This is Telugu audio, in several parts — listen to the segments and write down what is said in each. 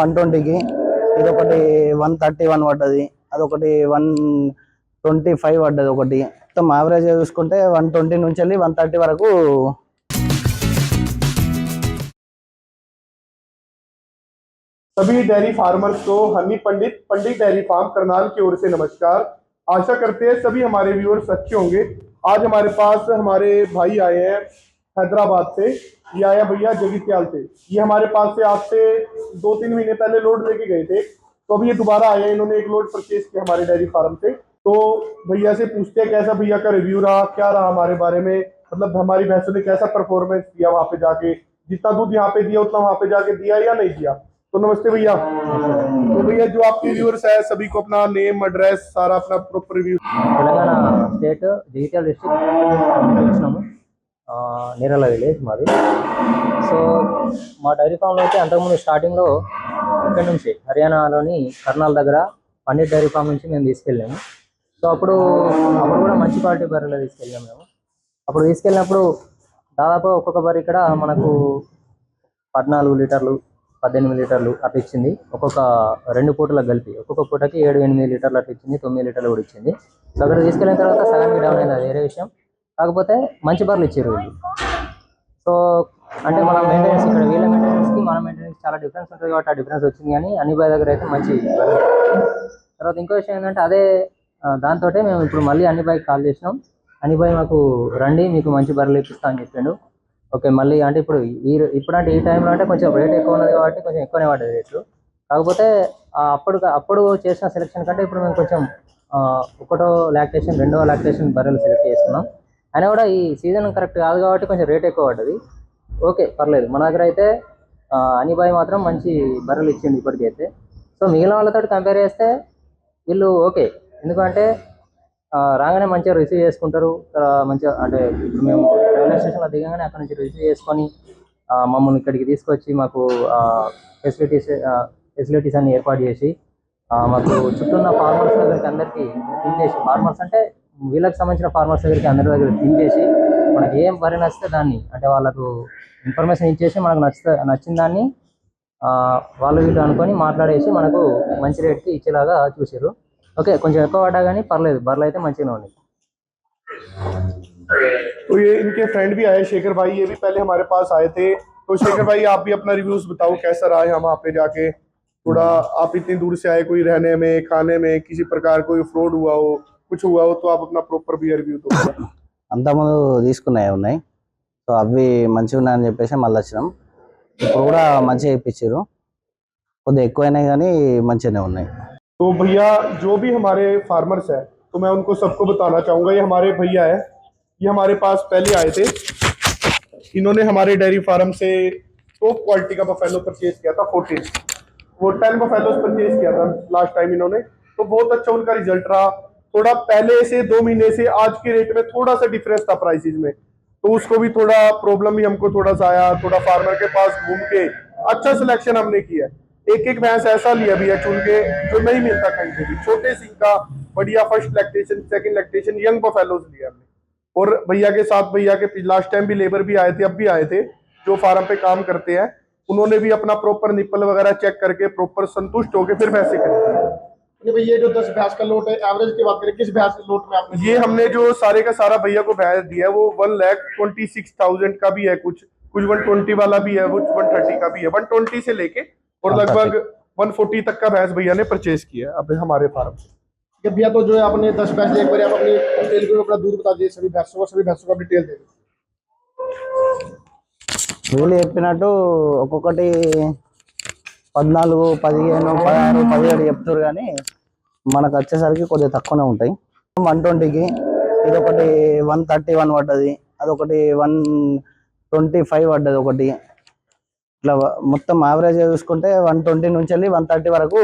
वन ट्वेंटी की ఒకటి वन थर्टी वन पड़ी అదొకటి वन ट्वेंटी फाइव పడ్డది ఒకటి ऐवरेज चूस वन ट्वेंटी नीचे वन थर्टी वरकू सभी डेयरी फार्मर्स को हनी पंडित पंडित डेयरी फार्म करनाल की ओर से नमस्कार आशा करते हैं सभी हमारे व्यूअर्स अच्छे होंगे आज हमारे पास हमारे भाई आए हैं हैदराबाद से ये आया भैया जगित्याल से ये हमारे पास से आज से दो तीन महीने पहले लोड लेके गए थे तो अभी ये दोबारा आया इन्होंने एक लोड परचेज किया हमारे डेयरी फार्म से तो भैया से पूछते हैं कैसा भैया का रिव्यू रहा क्या रहा हमारे बारे में मतलब हमारी भैंसों ने कैसा परफॉर्मेंस दिया वहाँ पे जाके जितना दूध यहाँ पे दिया उतना वहाँ पे जाके दिया या नहीं दिया तो नमस्ते भैया तो भैया जो आपके व्यूअर्स है सभी को अपना नेम एड्रेस सारा अपना proper review Telangana state digital district Neerala village మాది సో మా డైరీ ఫామ్లో అయితే అంతకుముందు స్టార్టింగ్లో ఇక్కడ నుంచి హర్యానాలోని కర్నాల్ దగ్గర పన్నీర్ డైరీ ఫామ్ నుంచి మేము తీసుకెళ్ళాము సో అప్పుడు అప్పుడు కూడా మంచి క్వాలిటీ బర్రెలు తీసుకెళ్ళాము మేము అప్పుడు తీసుకెళ్ళినప్పుడు దాదాపు ఒక్కొక్క బర్రె ఇక్కడ మనకు పద్నాలుగు లీటర్లు పద్దెనిమిది లీటర్లు అట్లా ఇచ్చింది ఒక్కొక్క రెండు పూటలకు కలిపి ఒక్కొక్క పూటకి ఏడు ఎనిమిది లీటర్లు అట్లా ఇచ్చింది తొమ్మిది లీటర్లు కూడా ఇచ్చింది సో అక్కడ తీసుకెళ్ళిన తర్వాత సగానికి డౌన్ అయింది వేరే విషయం కాకపోతే మంచి బర్లు ఇచ్చారు వీళ్ళు సో అంటే మన మెయింటెనెన్స్ ఇక్కడ వీళ్ళ మెయింటెనెన్స్కి మన మెయింటెనెన్స్ చాలా డిఫరెన్స్ ఉంటుంది కాబట్టి ఆ డిఫరెన్స్ వచ్చింది కానీ అన్ని బాయ్ దగ్గర అయితే మంచి తర్వాత ఇంకో విషయం ఏంటంటే అదే దాంతో మేము ఇప్పుడు మళ్ళీ అన్ని బాయ్ కాల్ చేసినాం అన్ని బాయ్ మాకు రండి మీకు మంచి బర్రెలు ఇప్పిస్తా అని చెప్పాడు ఓకే మళ్ళీ అంటే ఇప్పుడు ఈ ఇప్పుడు అంటే ఈ టైంలో అంటే కొంచెం రేట్ ఎక్కువ ఉన్నది కాబట్టి కొంచెం ఎక్కువనే పడ్డది రేట్లు కాకపోతే అప్పుడు అప్పుడు చేసిన సెలెక్షన్ కంటే ఇప్పుడు మేము కొంచెం ఒకటో లాక్టేషన్ రెండో లాక్టేషన్ బర్రెలు సెలెక్ట్ చేసుకున్నాం అయినా కూడా ఈ సీజన్ కరెక్ట్ కాదు కాబట్టి కొంచెం రేట్ ఎక్కువ పడ్డది ఓకే పర్లేదు మన దగ్గర అయితే అనిబాయ్ మాత్రం మంచి బర్రెలు ఇచ్చింది ఇప్పటికైతే సో మిగిలిన వాళ్ళతో కంపేర్ చేస్తే వీళ్ళు ఓకే ఎందుకంటే రాగానే మంచిగా రిసీవ్ చేసుకుంటారు మంచిగా అంటే ఇప్పుడు మేము రైల్వే స్టేషన్లో దిగగానే అక్కడ నుంచి రిసీవ్ చేసుకొని మమ్మల్ని ఇక్కడికి తీసుకొచ్చి మాకు ఫెసిలిటీస్ ఫెసిలిటీస్ అన్ని ఏర్పాటు చేసి మాకు చుట్టూ ఉన్న ఫార్మర్స్ దగ్గరికి అందరికీ ఫార్మర్స్ అంటే విలక్ సమచినా ఫార్మర్స్ దగ్గరికి అందర్వైగ ఇన్ చేసి మనకి ఏం పరిణస్తా దాన్ని అంటే వాళ్ళకు ఇన్ఫర్మేషన్ ఇచ్చేసి మనకు నచ్చ నచ్చిన దాన్ని ఆ వాళ్ళ వీడు అనుకొని మాట్లాడేసి మనకు మంచి రేటింగ్ ఇచ్చేలాగా చూసిరు ఓకే కొంచెం కపాట గాని పర్లేదు బర్ల అయితే మంచిదే ఓయ్ ఇక్కడే ఫ్రెండ్ కూడా आए शेखर भाई ये भी पहले हमारे पास आए थे तो शेखर भाई आप भी अपना रिव्यूज बताओ कैसा रहा यहां आपे जाके थोड़ा आप इतनी दूर से आए कोई रहने में खाने में किसी प्रकार कोई फ्रॉड हुआ हो कुछ हुआ हो तो आप अपना प्रॉपर बियर व्यू तो అంతకుముందు తీసుకున్నాయి ఉన్నాయి సో అవి మంచిగా ఉన్నాయని చెప్పేసి మళ్ళీ వచ్చినాం ఇప్పుడు కూడా మంచిగా ఇప్పించారు కొద్దిగా ఎక్కువైనా కానీ మంచిగానే ఉన్నాయి तो भैया जो भी हमारे फार्मर्स है तो मैं उनको सबको बताना चाहूँगा ये हमारे भैया है ये हमारे पास पहले आए थे इन्होंने हमारे डेयरी फार्म से टॉप क्वालिटी का बफेलो परचेज किया था फोर्टीन वो टेन बफेलोज परचेज किया था लास्ट टाइम इन्होंने तो बहुत अच्छा उनका रिजल्ट रहा थोड़ा पहले से दो महीने से आज के रेट में थोड़ा सा डिफरेंस था प्राइसेस में तो उसको भी थोड़ा प्रॉब्लम भी हमको थोड़ा सा आया थोड़ा फार्मर के पास घूम के अच्छा सिलेक्शन हमने किया एक एक भैंस ऐसा लिया भी है चुन के जो नहीं मिलता कहीं से भी छोटे सिंह का बढ़िया first lactation second lactation young buffaloes लिया हमने और भैया के साथ भैया के लास्ट टाइम भी लेबर भी आए थे अब भी आए थे जो फार्म पे काम करते हैं उन्होंने भी अपना प्रॉपर निप्पल वगैरह चेक करके प्रॉपर संतुष्ट होकर फिर पैसे खरीदे ये भैया जो दस भैंस का लोट है एवरेज की बात करें किस भैंस के लोट में आपने ये हमने जो सारे का सारा भैया को भैंस दिया है वो one lakh twenty six thousand का भी है कुछ कुछ वन ट्वेंटी वाला भी है कुछ वन थर्टी का भी है वन ट्वेंटी से लेके और हाँ, लगभग वन फोर्टी तक का भैंस भैया ने परचेज किया है अब हमारे फार्म से भैया तो जो है आपने दस भैंस एक बार आप अपने डिटेल को अपना दूध बता दीजिए सभी भैंसों का सभी भैंसों का डिटेल दे दीजिए చెప్పినట్టు ఒక్కొక్కటి పద్నాలుగు పదిహేను పదహారు పదిహేడు చెప్తారు కానీ మనకు వచ్చేసరికి కొద్దిగా తక్కువనే ఉంటాయి వన్ ట్వంటీకి ఇది ఒకటి వన్ థర్టీ వన్ పడ్డది అదొకటి వన్ ట్వంటీ ఫైవ్ పడ్డది ఒకటి ఇట్లా మొత్తం యావరేజ్ చూసుకుంటే వన్ ట్వంటీ నుంచి వెళ్ళి వన్ థర్టీ వరకు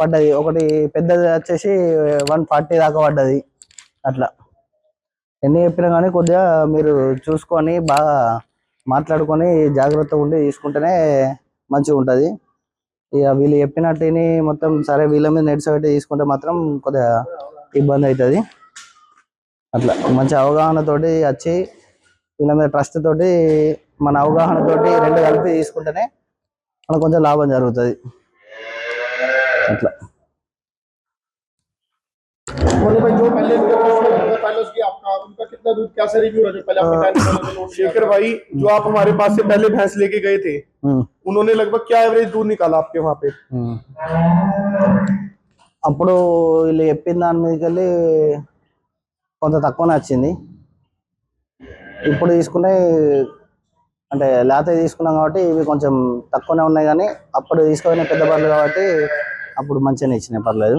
పడ్డది ఒకటి పెద్దది వచ్చేసి వన్ ఫార్టీ దాకా పడ్డది అట్లా ఎన్ని చెప్పినా కానీ కొద్దిగా మీరు చూసుకొని బాగా మాట్లాడుకొని జాగ్రత్తగా ఉండి తీసుకుంటేనే మంచిగా ఉంటుంది ఇక వీళ్ళు చెప్పినట్టుని మొత్తం సరే వీళ్ళ మీద నెట్స్ అయితే తీసుకుంటే మాత్రం కొద్దిగా ఇబ్బంది అవుతుంది అట్లా మంచి అవగాహనతోటి వచ్చి వీళ్ళ మీద ట్రస్ట్ తోటి మన అవగాహనతోటి రెండు కలిపి తీసుకుంటేనే మనకు కొంచెం లాభం జరుగుతుంది అట్లా उन्होंने भाई जो पहले पहले उसकी आपका उनका कितना दूध कैसा रिव्यू रहा शेखर भाई जो आप हमारे पास से पहले भैंस लेके गए थे उन्होंने लगभग क्या एवरेज दूध निकाला आपके वहाँ पे అప్పుడు వీళ్ళు చెప్పిన దాని మీదకి వెళ్ళి కొంత తక్కువనే వచ్చింది ఇప్పుడు తీసుకునే అంటే లేత తీసుకున్నాం కాబట్టి ఇవి కొంచెం తక్కువనే ఉన్నాయి కానీ అప్పుడు తీసుకునే పెద్ద పర్లేదు కాబట్టి అప్పుడు మంచిగానే ఇచ్చినాయి పర్లేదు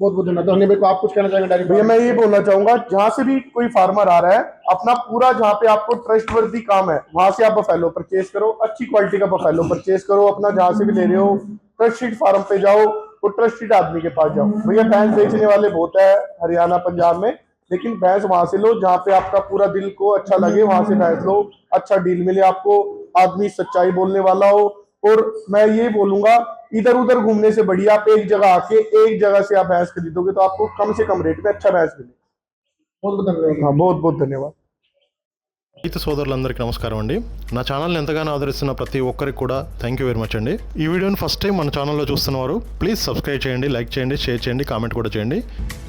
बहुत बहुत धन्यवाद हनी भाई को आप कुछ कहना चाहेंगे डायरेक्ट भैया मैं ये बोलना चाहूंगा जहाँ से भी कोई फार्मर आ रहा है अपना पूरा जहाँ पे आपको ट्रस्ट वर्दी काम है वहां से आप बफेलो परचेज करो अच्छी क्वालिटी का बफेलो परचेज करो अपना जहाँ से भी ले रहे हो ट्रस्ट फार्म पे जाओ और ट्रस्ट आदमी के पास जाओ भैया भैंस बेचने वाले बहुत है हरियाणा पंजाब में लेकिन भैंस वहां से लो जहाँ पे आपका पूरा दिल को अच्छा लगे वहां से भैंस लो अच्छा डील मिले आपको आदमी सच्चाई बोलने वाला हो और मैं ये बोलूंगा इधर उधर घूमने से बढ़िया आप एक जगह आके एक जगह से आप भैंस खरीदोगे तो आपको कम से कम रेट में अच्छा भैंस मिलेगा बहुत बहुत हाँ बहुत बहुत धन्यवाद రైతు సోదరులందరికీ నమస్కారం అండి నా ఛానల్ని ఎంతగానో ఆదరిస్తున్న ప్రతి ఒక్కరికి కూడా థ్యాంక్ యూ వెరీ మచ్ అండి ఈ వీడియోని ఫస్ట్ టైం మన ఛానల్లో చూస్తున్నవారు ప్లీజ్ సబ్స్క్రైబ్ చేయండి లైక్ చేయండి షేర్ చేయండి కామెంట్ కూడా చేయండి